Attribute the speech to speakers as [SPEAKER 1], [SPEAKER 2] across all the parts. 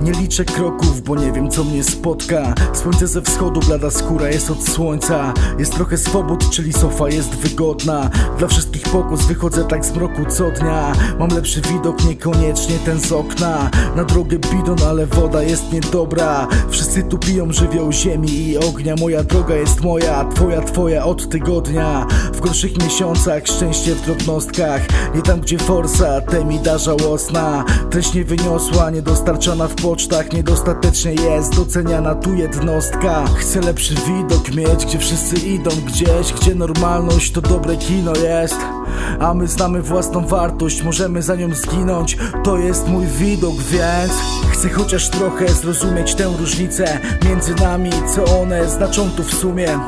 [SPEAKER 1] Nie liczę kroków, bo nie wiem co mnie spotka. Słońce ze wschodu, blada skóra jest od słońca. Jest trochę swobód, czyli sofa jest wygodna. Dla wszystkich pokus wychodzę tak z mroku co dnia. Mam lepszy widok, niekoniecznie ten z okna. Na drogę bidon, ale woda jest niedobra. Wszyscy tu piją żywioł ziemi i ognia. Moja droga jest moja, twoja, twoja od tygodnia. W gorszych miesiącach szczęście w drobnostkach. Nie tam gdzie forsa, te mi da żałosna Treść nie wyniosła, niedostarczana w pocztach Niedostatecznie jest doceniana tu jednostka. Chcę lepszy widok mieć, gdzie wszyscy idą gdzieś Gdzie normalność to dobre kino jest. A my znamy własną wartość, możemy za nią zginąć. To jest mój widok, więc Chcę chociaż trochę zrozumieć tę różnicę Między nami, co one znaczą tu w sumie.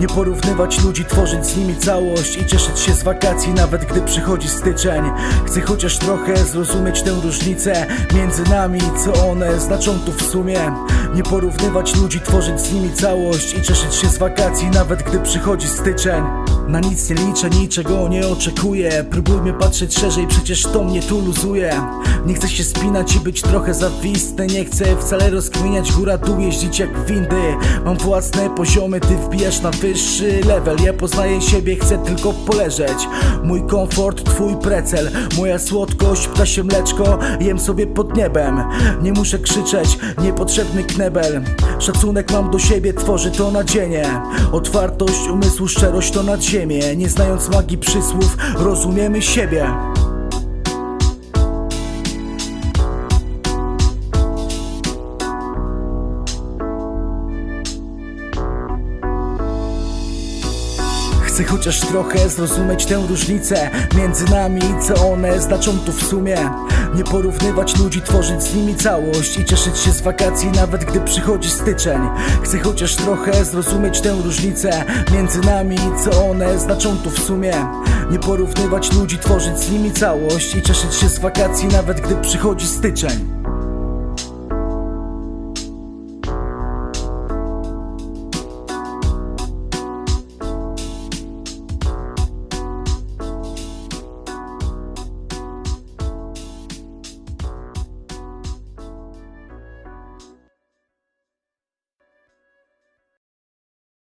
[SPEAKER 1] Nie porównywać ludzi, tworzyć z nimi całość I cieszyć się z wakacji, nawet gdy przychodzi styczeń. Chcę chociaż trochę zrozumieć tę różnicę Między nami, co one znaczą tu w sumie. Nie porównywać ludzi, tworzyć z nimi całość I cieszyć się z wakacji, nawet gdy przychodzi styczeń. Na nic nie liczę, niczego nie oczekuję. Próbujmy patrzeć szerzej, przecież to mnie tu luzuje. Nie chcę się spinać i być trochę zawistny. Nie chcę wcale rozkminiać góra dół, jeździć jak windy. Mam własne poziomy, ty wbijasz na wyższy level. Ja poznaję siebie, chcę tylko poleżeć. Mój komfort, twój precel. Moja słodkość, ptasie mleczko Jem sobie pod niebem. Nie muszę krzyczeć, niepotrzebny knebel. Szacunek mam do siebie, tworzy to nadzienie. Otwartość umysłu, szczerość to nad ziemię Nie znając magii przysłów, rozumiemy siebie Chcę chociaż trochę zrozumieć tę różnicę Między nami i co one znaczą tu w sumie. Nie porównywać ludzi, tworzyć z nimi całość I cieszyć się z wakacji nawet gdy przychodzi styczeń. Chcę chociaż trochę zrozumieć tę różnicę Między nami i co one znaczą tu w sumie. Nie porównywać ludzi, tworzyć z nimi całość I cieszyć się z wakacji nawet gdy przychodzi styczeń